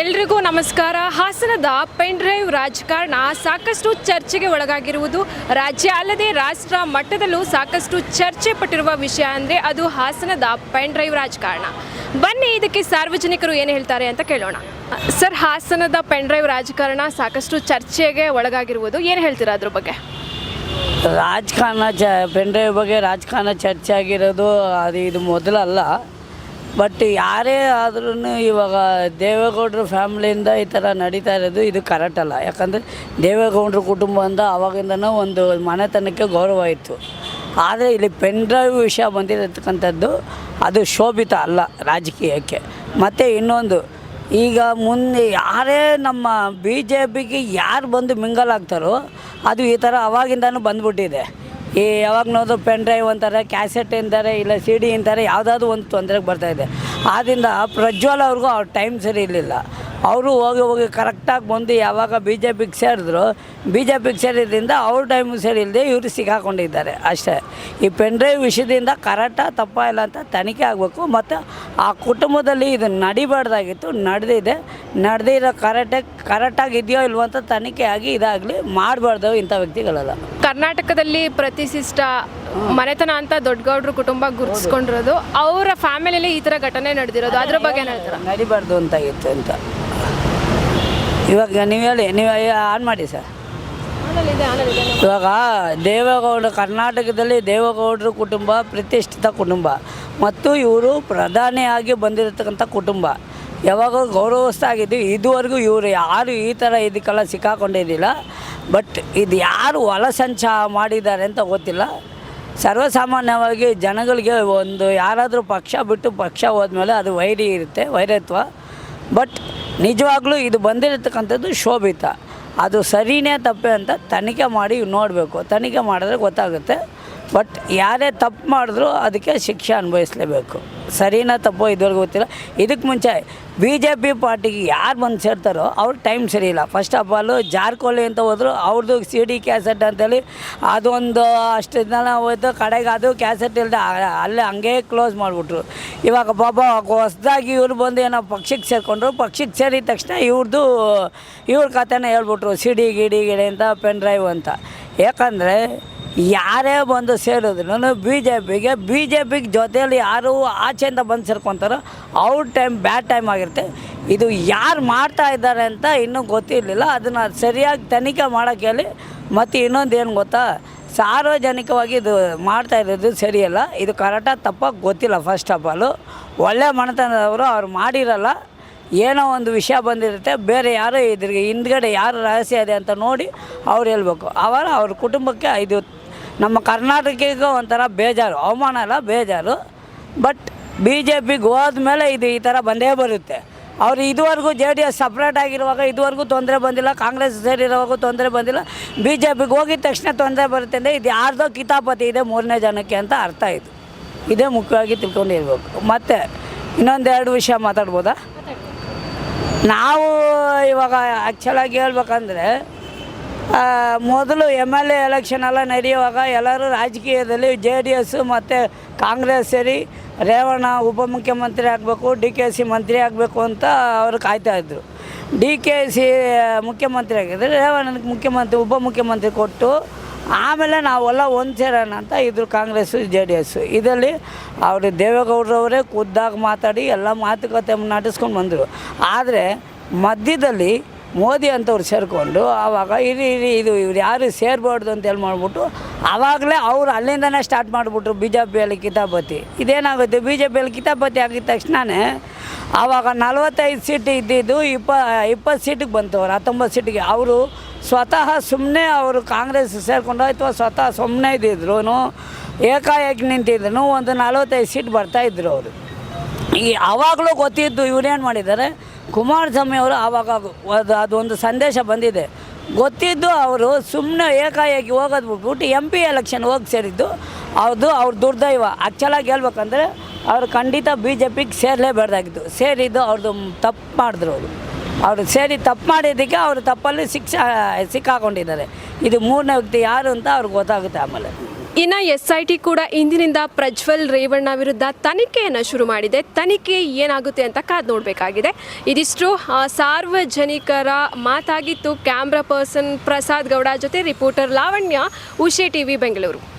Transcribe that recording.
ಎಲ್ರಿಗೂ ನಮಸ್ಕಾರ. ಹಾಸನದ ಪೆನ್ ಡ್ರೈವ್ ರಾಜಕಾರಣ ಸಾಕಷ್ಟು ಚರ್ಚೆಗೆ ಒಳಗಾಗಿರುವುದು. ರಾಜ್ಯ ಅಲ್ಲದೆ ರಾಷ್ಟ್ರ ಮಟ್ಟದಲ್ಲೂ ಸಾಕಷ್ಟು ಚರ್ಚೆ ಪಟ್ಟಿರುವ ವಿಷಯ ಅಂದರೆ ಅದು ಹಾಸನದ ಪೆನ್ ಡ್ರೈವ್ ರಾಜಕಾರಣ. ಬನ್ನಿ ಇದಕ್ಕೆ ಸಾರ್ವಜನಿಕರು ಏನು ಹೇಳ್ತಾರೆ ಅಂತ ಕೇಳೋಣ. ಸರ್, ಹಾಸನದ ಪೆನ್ ಡ್ರೈವ್ ರಾಜಕಾರಣ ಸಾಕಷ್ಟು ಚರ್ಚೆಗೆ ಒಳಗಾಗಿರುವುದು. ಏನು ಹೇಳ್ತೀರಾ ಅದ್ರ ಬಗ್ಗೆ? ರಾಜಕಾರಣ ಚ ಪೆಂಡ್ರೈವ್ ಬಗ್ಗೆ ರಾಜಕಾರಣ ಚರ್ಚೆ ಆಗಿರೋದು ಅದು ಇದು ಮೊದಲಲ್ಲ. ಬಟ್ ಯಾರೇ ಆದ್ರೂ ಇವಾಗ ದೇವೇಗೌಡರ ಫ್ಯಾಮ್ಲಿಯಿಂದ ಈ ಥರ ನಡೀತಾ ಇರೋದು ಇದು ಕರೆಕ್ಟ್ ಅಲ್ಲ. ಯಾಕಂದರೆ ದೇವೇಗೌಡರ ಕುಟುಂಬ ಅಂತ ಆವಾಗಿಂದನೂ ಒಂದು ಮನೆತನಕ್ಕೆ ಗೌರವ ಇತ್ತು. ಆದರೆ ಇಲ್ಲಿ ಪೆನ್ ಡ್ರೈವ್ ವಿಷಯ ಬಂದಿರತಕ್ಕಂಥದ್ದು ಅದು ಶೋಭಿತ ಅಲ್ಲ ರಾಜಕೀಯಕ್ಕೆ. ಮತ್ತು ಇನ್ನೊಂದು, ಈಗ ಮುಂದೆ ಯಾರೇ ನಮ್ಮ ಬಿ ಜೆ ಪಿಗೆ ಯಾರು ಬಂದು ಮಿಂಗಲ್ ಆಗ್ತಾರೋ ಅದು ಈ ಥರ ಅವಾಗಿಂದನೂ ಬಂದ್ಬಿಟ್ಟಿದೆ. ಈ ಯಾವಾಗ ನೋಡಿದ್ರು ಪೆನ್ ಡ್ರೈವ್ ಅಂತಾರೆ ಕ್ಯಾಸೆಟ್ ಅಂತಾರೆ, ಇಲ್ಲ ಸಿ ಡಿ ಅಂತಾರೆ, ಯಾವುದಾದ್ರು ಒಂದು ತೊಂದರೆಗೆ ಬರ್ತಾಯಿದೆ ಆದ್ದರಿಂದ ಪ್ರಜ್ವಲ್ ಅವ್ರಿಗೂ ಅವ್ರ ಟೈಮ್ ಸರಿ ಇರಲಿಲ್ಲ. ಅವರು ಹೋಗಿ ಹೋಗಿ ಕರೆಕ್ಟಾಗಿ ಬಂದು ಯಾವಾಗ ಬಿ ಜೆ ಪಿಗೆ ಸೇರಿದ್ರು ಬಿ ಜೆ ಪಿಗೆ ಸೇರಿದ್ರಿಂದ ಅವ್ರ ಟೈಮು ಸೇರಿಲ್ಲದೆ ಇವರು ಸಿಕ್ಕಾಕೊಂಡಿದ್ದಾರೆ ಅಷ್ಟೇ. ಈ ಪೆಂಡ್ರೈವ್ ವಿಷಯದಿಂದ ಕರೆಕ್ಟಾ ತಪ್ಪ ಇಲ್ಲ ಅಂತ ತನಿಖೆ ಆಗಬೇಕು ಮತ್ತು ಆ ಕುಟುಂಬದಲ್ಲಿ ಇದು ನಡಿಬಾರ್ದಾಗಿತ್ತು ನಡೆದಿದೆ ನಡೆದಿರೋ ಕರೆಕ್ಟಾಗಿ ಕರೆಕ್ಟಾಗಿ ಇದೆಯೋ ಇಲ್ವೋ ಅಂತ ತನಿಖೆ ಆಗಿ ಇದಾಗಲಿ ಮಾಡಬಾರ್ದು ಇಂಥ ವ್ಯಕ್ತಿಗಳೆಲ್ಲ. ಕರ್ನಾಟಕದಲ್ಲಿ ಪ್ರತಿಷ್ಠಿತ ಮನೆತನ ಅಂತ ದೊಡ್ಡಗೌಡ್ರ ಕುಟುಂಬ ಗುರುತಿಸ್ಕೊಂಡಿರೋದು ಅವರ ಫ್ಯಾಮಿಲಿಯಲ್ಲಿ ಈ ಥರ ಘಟನೆ ನಡೆದಿರೋದು ಅದ್ರ ಬಗ್ಗೆ ನಡೀಬಾರ್ದು ಅಂತ ಇತ್ತು ಅಂತಾಗಿತ್ತು ಅಂತ. ಇವಾಗ ನೀವು ಹೇಳಿ ನೀವು ಆನ್ ಮಾಡಿ ಸರ್. ಇವಾಗ ದೇವೇಗೌಡರು ಕರ್ನಾಟಕದಲ್ಲಿ ದೇವೇಗೌಡರು ಕುಟುಂಬ ಪ್ರತಿಷ್ಠಿತ ಕುಟುಂಬ. ಮತ್ತು ಇವರು ಪ್ರಧಾನಿಯಾಗಿ ಬಂದಿರತಕ್ಕಂಥ ಕುಟುಂಬ. ಯಾವಾಗ ಗೌರವಸ್ಥ ಆಗಿದ್ದು ಇದುವರೆಗೂ ಇವರು ಯಾರು ಈ ಥರ ಇದಕ್ಕೆಲ್ಲ ಸಿಕ್ಕಾಕೊಂಡಿದ್ದಿಲ್ಲ. ಬಟ್ ಇದು ಯಾರು ಒಳಸಂಚ ಮಾಡಿದ್ದಾರೆ ಅಂತ ಗೊತ್ತಿಲ್ಲ. ಸರ್ವಸಾಮಾನ್ಯವಾಗಿ ಜನಗಳಿಗೆ ಒಂದು ಯಾರಾದರೂ ಪಕ್ಷ ಬಿಟ್ಟು ಪಕ್ಷ ಹೋದ್ಮೇಲೆ ಅದು ವೈರಿ ಇರುತ್ತೆ ವೈರತ್ವ. ಬಟ್ ನಿಜವಾಗ್ಲೂ ಇದು ಬಂದಿರತಕ್ಕಂಥದ್ದು ಶೋಭಿತ. ಅದು ಸರಿನೇ ತಪ್ಪೆ ಅಂತ ತನಿಖೆ ಮಾಡಿ ನೋಡಬೇಕು. ತನಿಖೆ ಮಾಡಿದ್ರೆ ಗೊತ್ತಾಗುತ್ತೆ. ಬಟ್ ಯಾರೇ ತಪ್ಪು ಮಾಡಿದ್ರು ಅದಕ್ಕೆ ಶಿಕ್ಷೆ ಅನುಭವಿಸಲೇಬೇಕು. ಸರಿನಾ ತಪ್ಪೋ ಇದುವರೆಗೂ ಗೊತ್ತಿಲ್ಲ. ಇದಕ್ಕೆ ಮುಂಚೆ ಬಿ ಜೆ ಪಿ ಪಾರ್ಟಿಗೆ ಯಾರು ಬಂದು ಸೇರ್ತಾರೋ ಅವ್ರ ಟೈಮ್ ಸರಿ ಇಲ್ಲ. ಫಸ್ಟ್ ಆಫ್ ಆಲು ಜಾರ್ಕೋಲಿ ಅಂತ ಹೋದ್ರು, ಅವ್ರದ್ದು ಸಿ ಡಿ ಕ್ಯಾಸೆಟ್ ಅಂತೇಳಿ. ಅದೊಂದು ಅಷ್ಟು ದಿನ ಹೋಯ್ತು, ಕಡೆಗೆ ಅದು ಕ್ಯಾಸೆಟ್ ಇಲ್ಲದೆ ಅಲ್ಲೇ ಹಂಗೆ ಕ್ಲೋಸ್ ಮಾಡಿಬಿಟ್ರು. ಇವಾಗ ಪಾಪ ಹೊಸ್ದಾಗಿ ಇವ್ರು ಬಂದು ಏನೋ ಪಕ್ಷಕ್ಕೆ ಸೇರಿಕೊಂಡ್ರು ಪಕ್ಷಕ್ಕೆ ಸೇರಿದ ತಕ್ಷಣ ಇವ್ರದ್ದು ಇವ್ರ ಕಥೆನ ಹೇಳ್ಬಿಟ್ರು, ಸಿಡಿ ಗಿಡಿ ಗಿಡಿ ಅಂತ, ಪೆನ್ ಡ್ರೈವ್ ಅಂತ. ಯಾಕಂದರೆ ಯಾರೇ ಬಂದು ಸೇರಿದ್ರು ಬಿ ಜೆ ಪಿಗೆ ಬಿ ಜೆ ಪಿಗೆ ಜೊತೆಯಲ್ಲಿ ಯಾರು ಆಚೆಯಿಂದ ಬಂದು ಸೇರ್ಕೊತಾರೋ ಅವ್ರ ಟೈಮ್ ಬ್ಯಾಡ್ ಟೈಮ್ ಆಗಿರುತ್ತೆ. ಇದು ಯಾರು ಮಾಡ್ತಾ ಇದ್ದಾರೆ ಅಂತ ಇನ್ನೂ ಗೊತ್ತಿರಲಿಲ್ಲ. ಅದನ್ನು ಸರಿಯಾಗಿ ತನಿಖೆ ಮಾಡೋಕ್ಕೆ ಹೇಳಿ ಮತ್ತು ಇನ್ನೊಂದು ಏನು ಗೊತ್ತಾ? ಸಾರ್ವಜನಿಕವಾಗಿ ಇದು ಮಾಡ್ತಾ ಇರೋದು ಸರಿಯಲ್ಲ. ಇದು ಕರೆಕ್ಟಾಗಿ ತಪ್ಪಾಗಿ ಗೊತ್ತಿಲ್ಲ ಫಸ್ಟ್ ಆಫ್ ಆಲು ಒಳ್ಳೆ ಮನೆತನದವರು ಅವ್ರು ಮಾಡಿರಲ್ಲ. ಏನೋ ಒಂದು ವಿಷಯ ಬಂದಿರುತ್ತೆ. ಬೇರೆ ಯಾರೋ ಇದ್ರಿಗೆ ಹಿಂದ್ಗಡೆ ಯಾರು ರಹಸ್ಯ ಇದೆ ಅಂತ ನೋಡಿ ಅವ್ರು ಹೇಳ್ಬೇಕು. ಅವರ ಅವ್ರ ಕುಟುಂಬಕ್ಕೆ ಇದು ನಮ್ಮ ಕರ್ನಾಟಕಕ್ಕೆ ಒಂಥರ ಬೇಜಾರು. ಅವಮಾನ ಅಲ್ಲ, ಬೇಜಾರು. ಬಟ್ ಬಿ ಜೆ ಪಿಗೆ ಹೋದ್ಮೇಲೆ ಇದು ಈ ಥರ ಬಂದೇ ಬರುತ್ತೆ. ಅವ್ರು ಇದುವರೆಗೂ ಜೆ ಡಿ ಎಸ್ ಸಪ್ರೇಟ್ ಆಗಿರುವಾಗ ಇದುವರೆಗೂ ತೊಂದರೆ ಬಂದಿಲ್ಲ, ಕಾಂಗ್ರೆಸ್ ಸೇರಿರುವಾಗೂ ತೊಂದರೆ ಬಂದಿಲ್ಲ ಬಿ ಜೆ ಪಿಗೆ ಹೋಗಿದ ತಕ್ಷಣ ತೊಂದರೆ ಬರುತ್ತೆ ಅಂದರೆ ಇದು ಯಾರ್ದೋ ಕಿತಾಪತಿ ಇದೆ ಮೂರನೇ ಜನಕ್ಕೆ ಅಂತ ಅರ್ಥ ಆಯಿತು. ಇದೇ ಮುಖ್ಯವಾಗಿ ತಿಳ್ಕೊಂಡಿರ್ಬೇಕು. ಮತ್ತು ಇನ್ನೊಂದು ಎರಡು ವಿಷಯ ಮಾತಾಡ್ಬೋದಾ? ನಾವು ಇವಾಗ ಆ್ಯಕ್ಚುಲಾಗಿ ಹೇಳ್ಬೇಕಂದ್ರೆ ಮೊದಲು ಎಂ ಎಲ್ ಎ ಎಲೆಕ್ಷನ್ ಎಲ್ಲ ನಡೆಯುವಾಗ ಎಲ್ಲರೂ ರಾಜಕೀಯದಲ್ಲಿ ಜೆ ಡಿ ಎಸ್ಸು ಮತ್ತು ಕಾಂಗ್ರೆಸ್ ಸೇರಿ ರೇವಣ್ಣ ಉಪಮುಖ್ಯಮಂತ್ರಿ ಆಗಬೇಕು, ಡಿ ಕೆ ಸಿ ಮಂತ್ರಿ ಆಗಬೇಕು ಅಂತ ಅವರು ಕಾಯ್ತಾಯಿದ್ರು ಡಿ ಕೆ ಸಿ ಮುಖ್ಯಮಂತ್ರಿ ಆಗಿದ್ರೆ ರೇವಣ್ಣನಿಗೆ ಮುಖ್ಯಮಂತ್ರಿ, ಉಪಮುಖ್ಯಮಂತ್ರಿ ಕೊಟ್ಟು ಆಮೇಲೆ ನಾವೆಲ್ಲ ಒಂದು ಸೇರೋಣ ಅಂತ ಇದ್ರು ಕಾಂಗ್ರೆಸ್ಸು, ಜೆ ಡಿ ಎಸ್ಸು. ಇದರಲ್ಲಿ ಅವರು ದೇವೇಗೌಡರವರೇ ಖುದ್ದಾಗಿ ಮಾತಾಡಿ ಎಲ್ಲ ಮಾತುಕತೆ ನಡೆಸ್ಕೊಂಡು ಬಂದರು. ಆದರೆ ಮಧ್ಯದಲ್ಲಿ ಮೋದಿ ಅಂತವ್ರು ಸೇರಿಕೊಂಡು ಆವಾಗ ಇರಿ ಇರಿ, ಇದು ಇವ್ರು ಯಾರು ಸೇರಬಾರ್ದು ಅಂತ ಹೇಳಿ ಮಾಡ್ಬಿಟ್ಟು ಆವಾಗಲೇ ಅವ್ರು ಅಲ್ಲಿಂದನೇ ಸ್ಟಾರ್ಟ್ ಮಾಡಿಬಿಟ್ರು ಬಿ ಜೆ ಪಿಯಲ್ಲಿ ಕಿತಾಪತಿ ಇದೇನಾಗುತ್ತೆ? ಬಿ ಜೆ ಪಿಯಲ್ಲಿ ಕಿತಾಪತಿ ಆಗಿದ ತಕ್ಷಣವೇ ಆವಾಗ ನಲವತ್ತೈದು ಸೀಟ್ ಇದ್ದಿದ್ದು ಇಪ್ಪ, ಇಪ್ಪತ್ತು ಸೀಟಿಗೆ ಬಂತು ಅವ್ರು, ಹತ್ತೊಂಬತ್ತು ಸೀಟಿಗೆ ಅವರು ಸ್ವತಃ ಸುಮ್ಮನೆ ಅವರು ಕಾಂಗ್ರೆಸ್ ಸೇರಿಕೊಂಡು ಅಥವಾ ಸ್ವತಃ ಸುಮ್ಮನೆ ಇದ್ದಿದ್ರು ಏಕಾಏಕಿ ನಿಂತಿದ್ರು ಒಂದು ನಲವತ್ತೈದು ಸೀಟ್ ಬರ್ತಾಯಿದ್ರು ಅವರು. ಈ ಆವಾಗಲೂ ಗೊತ್ತಿದ್ದು ಇವ್ರೇನು ಮಾಡಿದ್ದಾರೆ? ಕುಮಾರಸ್ವಾಮಿ ಅವರು ಆವಾಗ ಅದು, ಅದೊಂದು ಸಂದೇಶ ಬಂದಿದೆ. ಗೊತ್ತಿದ್ದು ಅವರು ಸುಮ್ಮನೆ ಏಕಾಏಕಿ ಹೋಗೋದು ಬಿಟ್ಬಿಟ್ಟು ಎಂ ಪಿ ಎಲೆಕ್ಷನ್ ಹೋಗಿ ಸೇರಿದ್ದು. ಅದು ಅವ್ರ ದುರ್ದೈವ. ಆ್ಯಕ್ಚುಲಾಗಿ ಹೇಳ್ಬೇಕಂದ್ರೆ ಅವರು ಖಂಡಿತ ಬಿ ಜೆ ಪಿಗೆ ಸೇರಲೇಬಾರ್ದಾಗಿತ್ತು. ಸೇರಿದ್ದು ಅವ್ರದ್ದು ತಪ್ಪು ಮಾಡಿದ್ರು ಅವರು. ಅವರು ಸೇರಿ ತಪ್ಪು ಮಾಡಿದ್ದಕ್ಕೆ ಅವರು ತಪ್ಪಲ್ಲಿ ಶಿಕ್ಷೆ, ಸಿಕ್ಕಾಕೊಂಡಿದ್ದಾರೆ. ಇದು ಮೂರನೇ ವ್ಯಕ್ತಿ ಯಾರು ಅಂತ ಅವ್ರಿಗೆ ಗೊತ್ತಾಗುತ್ತೆ ಆಮೇಲೆ. ಇನ್ನು ಎಸ್ ಐ ಟಿ ಕೂಡ ಇಂದಿನಿಂದ ಪ್ರಜ್ವಲ್ ರೇವಣ್ಣ ವಿರುದ್ಧ ತನಿಖೆಯನ್ನು ಶುರು ಮಾಡಿದೆ. ತನಿಖೆ ಏನಾಗುತ್ತೆ ಅಂತ ಕಾದು ನೋಡಬೇಕಾಗಿದೆ. ಇದಿಷ್ಟು ಸಾರ್ವಜನಿಕರ ಮಾತಾಗಿತ್ತು. ಕ್ಯಾಮ್ರಾ ಪರ್ಸನ್ ಪ್ರಸಾದ್ ಗೌಡ ಜೊತೆ ರಿಪೋರ್ಟರ್ ಲಾವಣ್ಯ, ಉಷೆ ಟಿವಿ ಬೆಂಗಳೂರು.